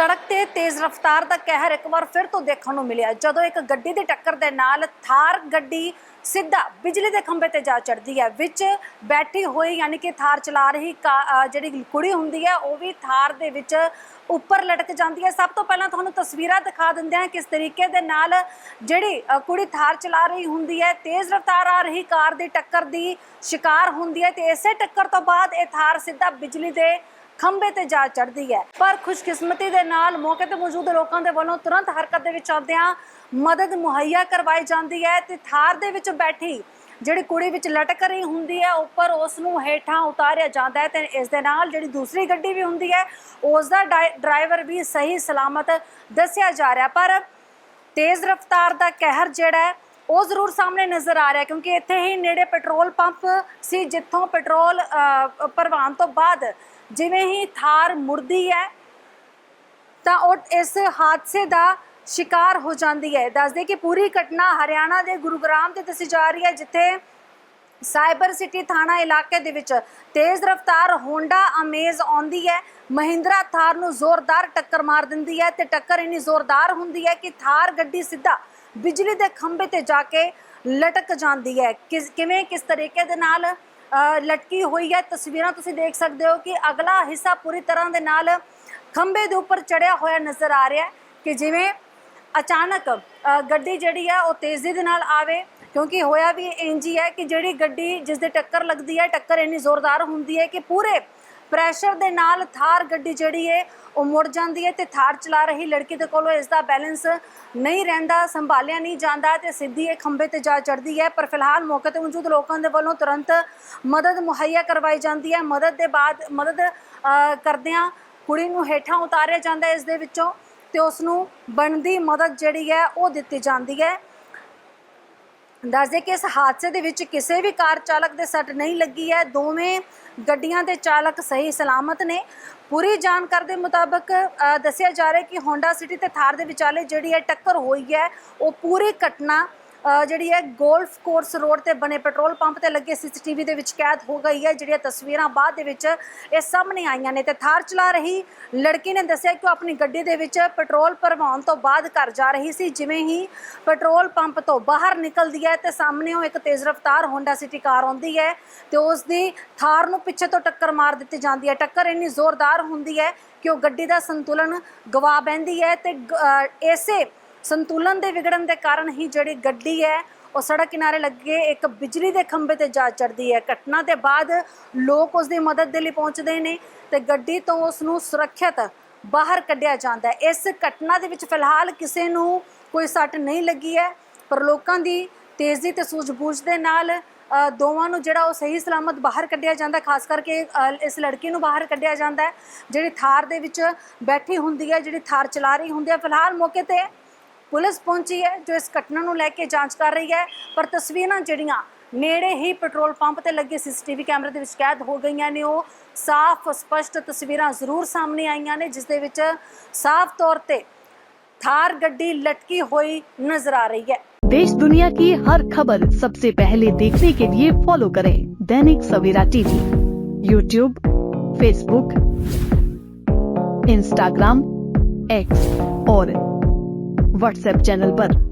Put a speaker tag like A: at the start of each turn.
A: ਸੜਕ ਤੇ ਤੇਜ਼ ਰਫ਼ਤਾਰ ਦਾ ਕਹਿਰ ਇੱਕ ਵਾਰ ਫਿਰ ਤੋਂ ਦੇਖਣ ਨੂੰ ਮਿਲਿਆ। ਜਦੋਂ ਇੱਕ ਗੱਡੀ ਦੀ ਟੱਕਰ ਦੇ ਨਾਲ ਥਾਰ ਗੱਡੀ ਸਿੱਧਾ ਬਿਜਲੀ ਦੇ ਖੰਭੇ ਤੇ ਜਾ ਚੜਦੀ ਹੈ, ਵਿੱਚ ਬੈਠੀ ਹੋਈ ਯਾਨੀ ਕਿ ਥਾਰ ਚਲਾ ਰਹੀ ਕਾ- ਜਿਹੜੀ ਕੁੜੀ ਹੁੰਦੀ ਹੈ, ਉਹ ਵੀ ਥਾਰ ਦੇ ਵਿੱਚ ਉੱਪਰ ਲਟਕ ਜਾਂਦੀ ਹੈ। ਸਭ ਤੋਂ ਪਹਿਲਾਂ ਤੁਹਾਨੂੰ ਤਸਵੀਰਾਂ ਦਿਖਾ ਦਿੰਦੇ ਹਾਂ ਕਿਸ ਤਰੀਕੇ ਦੇ ਨਾਲ ਜਿਹੜੀ ਕੁੜੀ ਥਾਰ ਚਲਾ ਰਹੀ ਹੁੰਦੀ ਹੈ, ਤੇਜ਼ ਰਫ਼ਤਾਰ ਆ ਰਹੀ ਕਾਰ ਦੀ ਟੱਕਰ ਦੀ ਸ਼ਿਕਾਰ ਹੁੰਦੀ ਹੈ ਤੇ ਇਸੇ ਟੱਕਰ ਤੋਂ ਬਾਅਦ ਇਹ ਥਾਰ ਸਿੱਧਾ ਬਿਜਲੀ ਦੇ ਖੰਭੇ ਤੇ ਜਾ ਚੜਦੀ ਹੈ। ਪਰ ਖੁਸ਼ਕਿਸਮਤੀ ਦੇ ਨਾਲ ਮੌਕੇ ਤੇ ਮੌਜੂਦ ਲੋਕਾਂ ਦੇ ਵੱਲੋਂ ਤੁਰੰਤ ਹਰਕਤ ਦੇ ਵਿੱਚ ਆਉਂਦਿਆਂ ਮਦਦ ਮੁਹੱਈਆ ਕਰਵਾਈ ਜਾਂਦੀ ਹੈ ਤੇ ਥਾਰ ਦੇ ਵਿੱਚ ਬੈਠੀ ਜਿਹੜੀ ਕੁੜੀ ਵਿੱਚ ਲਟਕ ਰਹੀ ਹੁੰਦੀ ਹੈ, ਉੱਪਰ ਉਸ ਨੂੰ ਹੇਠਾਂ ਉਤਾਰਿਆ ਜਾਂਦਾ ਹੈ ਤੇ ਇਸ ਦੇ ਨਾਲ ਜਿਹੜੀ ਦੂਸਰੀ ਗੱਡੀ ਵੀ ਹੁੰਦੀ ਹੈ ਉਸ ਦਾ ਡਾਈ- ਡਰਾਈਵਰ ਵੀ ਸਹੀ ਸਲਾਮਤ ਦੱਸਿਆ ਜਾ ਰਿਹਾ। ਪਰ ਤੇਜ਼ ਰਫ਼ਤਾਰ ਦਾ ਕਹਿਰ ਜਿਹੜਾ ਹੈ, ਉਹ ਜ਼ਰੂਰ ਸਾਹਮਣੇ ਨਜ਼ਰ ਆ ਰਿਹਾ ਕਿਉਂਕਿ ਇੱਥੇ ਹੀ ਨੇੜੇ ਪੈਟਰੋਲ ਪੰਪ ਸੀ, ਜਿੱਥੋਂ ਪੈਟਰੋਲ ਭਰਵਾਉਣ ਤੋਂ ਬਾਅਦ ਜਿਵੇਂ ਹੀ ਥਾਰ ਮੁੜਦੀ ਹੈ, ਤਾਂ ਉਹ ਇਸ ਹਾਦਸੇ ਦਾ ਸ਼ਿਕਾਰ ਹੋ ਜਾਂਦੀ ਹੈ। ਦੱਸਦੇ ਕਿ ਪੂਰੀ ਘਟਨਾ ਹਰਿਆਣਾ ਦੇ ਗੁਰੂਗ੍ਰਾਮ ਤੇ ਦੱਸੀ ਜਾ ਰਹੀ ਹੈ, ਜਿੱਥੇ ਸਾਈਬਰ ਸਿਟੀ ਥਾਣਾ ਇਲਾਕੇ ਦੇ ਵਿੱਚ ਤੇਜ਼ ਰਫ਼ਤਾਰ ਹੋਂਡਾ ਅਮੇਜ਼ ਆਉਂਦੀ ਹੈ। ਮਹਿੰਦਰਾ ਥਾਰ ਨੂੰ ਜ਼ੋਰਦਾਰ ਟੱਕਰ ਮਾਰ ਦਿੰਦੀ ਹੈ ਤੇ ਟੱਕਰ ਇੰਨੀ ਜ਼ੋਰਦਾਰ ਹੁੰਦੀ ਹੈ ਕਿ ਥਾਰ ਗੱਡੀ ਸਿੱਧਾ ਬਿਜਲੀ ਦੇ ਖੰਭੇ ਤੇ ਜਾ ਕੇ ਲਟਕ ਜਾਂਦੀ ਹੈ। ਕਿਸ ਕਿਵੇਂ, ਕਿਸ ਤਰੀਕੇ ਦੇ ਨਾਲ ਲਟਕੀ ਹੋਈ ਹੈ। ਤਸਵੀਰਾਂ ਤੁਸੀਂ ਦੇਖ ਸਕਦੇ ਹੋ ਕਿ ਅਗਲਾ ਹਿੱਸਾ ਪੂਰੀ ਤਰ੍ਹਾਂ ਦੇ ਨਾਲ ਖੰਭੇ ਦੇ ਉੱਪਰ ਚੜਿਆ ਹੋਇਆ ਨਜ਼ਰ ਆ ਰਿਹਾ ਕਿ ਜਿਵੇਂ ਅਚਾਨਕ ਗੱਡੀ ਜਿਹੜੀ ਹੈ ਉਹ ਤੇਜ਼ੀ ਦੇ ਨਾਲ ਆਵੇ, ਕਿਉਂਕਿ ਹੋਇਆ ਵੀ ਇੰਜ ਹੀ ਹੈ ਕਿ ਜਿਹੜੀ ਗੱਡੀ ਜਿਸ ਦੇ ਟੱਕਰ ਲੱਗਦੀ ਹੈ, ਟੱਕਰ ਇੰਨੀ ਜ਼ੋਰਦਾਰ ਹੁੰਦੀ ਹੈ ਕਿ ਪੂਰੇ ਪ੍ਰੈਸ਼ਰ ਦੇ ਨਾਲ ਥਾਰ ਗੱਡੀ ਜਿਹੜੀ ਹੈ ਉਹ ਮੁੜ ਜਾਂਦੀ ਹੈ ਤੇ ਥਾਰ ਚਲਾ ਰਹੀ ਲੜਕੀ ਦੇ ਕੋਲੋਂ ਇਸ ਦਾ ਬੈਲੈਂਸ ਨਹੀਂ ਰਹਿੰਦਾ, ਸੰਭਾਲਿਆ ਨਹੀਂ ਜਾਂਦਾ ਤੇ ਸਿੱਧੀ ਇਹ ਖੰਭੇ ਤੇ ਜਾ ਚੜਦੀ ਹੈ ਪਰ ਫਿਲਹਾਲ ਮੌਕੇ ਤੇ ਮੌਜੂਦ ਲੋਕਾਂ ਦੇ ਵੱਲੋਂ ਤੁਰੰਤ ਮਦਦ ਮੁਹੱਈਆ ਕਰਵਾਈ ਜਾਂਦੀ ਹੈ ਮਦਦ ਦੇ ਬਾਅਦ, ਮਦਦ ਕਰਦਿਆਂ ਕੁੜੀ ਨੂੰ ਹੇਠਾਂ ਉਤਾਰਿਆ ਜਾਂਦਾ ਇਸ ਦੇ ਵਿੱਚੋਂ ਤੇ ਉਸ ਨੂੰ ਬਣਦੀ ਮਦਦ ਜਿਹੜੀ ਹੈ ਉਹ ਦਿੱਤੀ ਜਾਂਦੀ ਹੈ ਦੱਸਦੇ ਕਿ ਇਸ ਹਾਦਸੇ ਦੇ ਵਿੱਚ ਕਿਸੇ ਵੀ ਕਾਰ ਚਾਲਕ ਦੇ ਸੱਟ ਨਹੀਂ ਲੱਗੀ ਹੈ। ਦੋਵੇਂ ਗੱਡੀਆਂ ਦੇ ਚਾਲਕ ਸਹੀ ਸਲਾਮਤ ਨੇ। ਪੂਰੀ ਜਾਣਕਾਰੀ ਦੇ ਮੁਤਾਬਕ ਦੱਸਿਆ ਜਾ ਰਿਹਾ ਕਿ ਹੋਂਡਾ ਸਿਟੀ ਤੇ ਥਾਰ ਦੇ ਵਿਚਾਲੇ ਜਿਹੜੀ ਹੈ ਟੱਕਰ ਹੋਈ ਹੈ, ਉਹ ਪੂਰੀ ਘਟਨਾ ਜਿਹੜੀ ਹੈ ਗੋਲਫ ਕੋਰਸ ਰੋਡ ਤੇ ਬਣੇ ਪੈਟਰੋਲ ਪੰਪ ਤੇ ਲੱਗੇ ਸੀਸੀਟੀਵੀ ਦੇ ਵਿੱਚ ਕੈਦ ਹੋ ਗਈ ਹੈ। ਜਿਹੜੀਆਂ ਤਸਵੀਰਾਂ ਬਾਅਦ ਦੇ ਵਿੱਚ ਇਹ ਸਾਹਮਣੇ ਆਈਆਂ ਨੇ ਤੇ ਥਾਰ ਚਲਾ ਰਹੀ ਲੜਕੀ ਨੇ ਦੱਸਿਆ ਕਿ ਉਹ ਆਪਣੀ ਗੱਡੀ ਦੇ ਵਿੱਚ ਪੈਟਰੋਲ ਭਰਵਾਉਣ ਤੋਂ ਬਾਅਦ ਘਰ ਜਾ ਰਹੀ ਸੀ। ਜਿਵੇਂ ਹੀ ਪੈਟਰੋਲ ਪੰਪ ਤੋਂ ਬਾਹਰ ਨਿਕਲਦੀ ਹੈ ਤੇ ਸਾਹਮਣੇ ਉਹ ਇੱਕ ਤੇਜ਼ ਰਫ਼ਤਾਰ ਹੋਂਡਾ ਸਿਟੀ ਕਾਰ ਆਉਂਦੀ ਹੈ ਤੇ ਉਸ ਦੀ ਥਾਰ ਨੂੰ ਪਿੱਛੇ ਤੋਂ ਟੱਕਰ ਮਾਰ ਦਿੱਤੀ ਜਾਂਦੀ ਹੈ। ਟੱਕਰ ਇੰਨੀ ਜ਼ੋਰਦਾਰ ਹੁੰਦੀ ਹੈ ਕਿ ਉਹ ਗੱਡੀ ਦਾ ਸੰਤੁਲਨ ਗਵਾ ਬੈਂਦੀ ਹੈ ਤੇ ਗ- ਇਸੇ ਸੰਤੁਲਨ ਦੇ ਵਿਗੜਨ ਦੇ ਕਾਰਨ ਹੀ ਜਿਹੜੀ ਗੱਡੀ ਹੈ, ਉਹ ਸੜਕ ਕਿਨਾਰੇ ਲੱਗੇ ਇੱਕ ਬਿਜਲੀ ਦੇ ਖੰਭੇ ਤੇ ਜਾ ਚੜਦੀ ਹੈ। ਘਟਨਾ ਦੇ ਬਾਅਦ ਲੋਕ ਉਸ ਦੀ ਮਦਦ ਦੇ ਲਈ ਪਹੁੰਚਦੇ ਨੇ ਤੇ ਗੱਡੀ ਤੋਂ ਉਸ ਨੂੰ ਸੁਰੱਖਿਅਤ ਬਾਹਰ ਕੱਢਿਆ ਜਾਂਦਾ ਹੈ। ਇਸ ਘਟਨਾ ਦੇ ਵਿੱਚ ਫਿਲਹਾਲ ਕਿਸੇ ਨੂੰ ਕੋਈ ਸੱਟ ਨਹੀਂ ਲੱਗੀ ਹੈ, ਪਰ ਲੋਕਾਂ ਦੀ ਤੇਜ਼ੀ ਤੇ ਸੂਝ-ਬੂਝ ਦੇ ਨਾਲ ਦੋਵਾਂ ਨੂੰ ਜਿਹੜਾ ਉਹ ਸਹੀ ਸਲਾਮਤ ਬਾਹਰ ਕੱਢਿਆ ਜਾਂਦਾ ਖਾਸ ਕਰਕੇ ਇਸ ਲੜਕੀ ਨੂੰ ਬਾਹਰ ਕੱਢਿਆ ਜਾਂਦਾ ਜਿਹੜੀ ਥਾਰ ਦੇ ਵਿੱਚ ਬੈਠੀ ਹੁੰਦੀ ਹੈ, ਜਿਹੜੀ ਥਾਰ ਚਲਾ ਰਹੀ ਹੁੰਦੀ ਹੈ। ਫਿਲਹਾਲ ਮੌਕੇ ਤੇ ਪੁਲਿਸ ਪਹੁੰਚੀ ਹੈ ਜੋ ਇਸ ਘਟਨਾ ਨੂੰ ਲੈ ਕੇ ਜਾਂਚ ਕਰ ਰਹੀ ਹੈ ਪਰ ਤਸਵੀਰਾਂ ਜਿਹੜੀਆਂ ਨੇੜੇ ਹੀ ਪੈਟਰੋਲ ਪੰਪ ਤੇ ਲੱਗੇ ਸੀਸੀਟੀਵੀ ਕੈਮਰੇ ਦੇ ਵਿੱਚ ਕੈਦ ਹੋ ਗਈਆਂ ਨੇ ਉਹ ਸਾਫ਼ ਸਪਸ਼ਟ ਤਸਵੀਰਾਂ ਜ਼ਰੂਰ ਸਾਹਮਣੇ ਆਈਆਂ ਨੇ ਜਿਸ ਦੇ ਵਿੱਚ ਸਾਫ਼ ਤੌਰ ਤੇ ਥਾਰ ਗੱਡੀ ਲਟਕੀ ਹੋਈ ਨਜ਼ਰ ਆ ਰਹੀ ਹੈ
B: देश दुनिया की हर खबर सबसे पहले देखने के लिए फॉलो करें Dainik Savera TV YouTube Facebook Instagram X और व्हाट्सएप चैनल पर।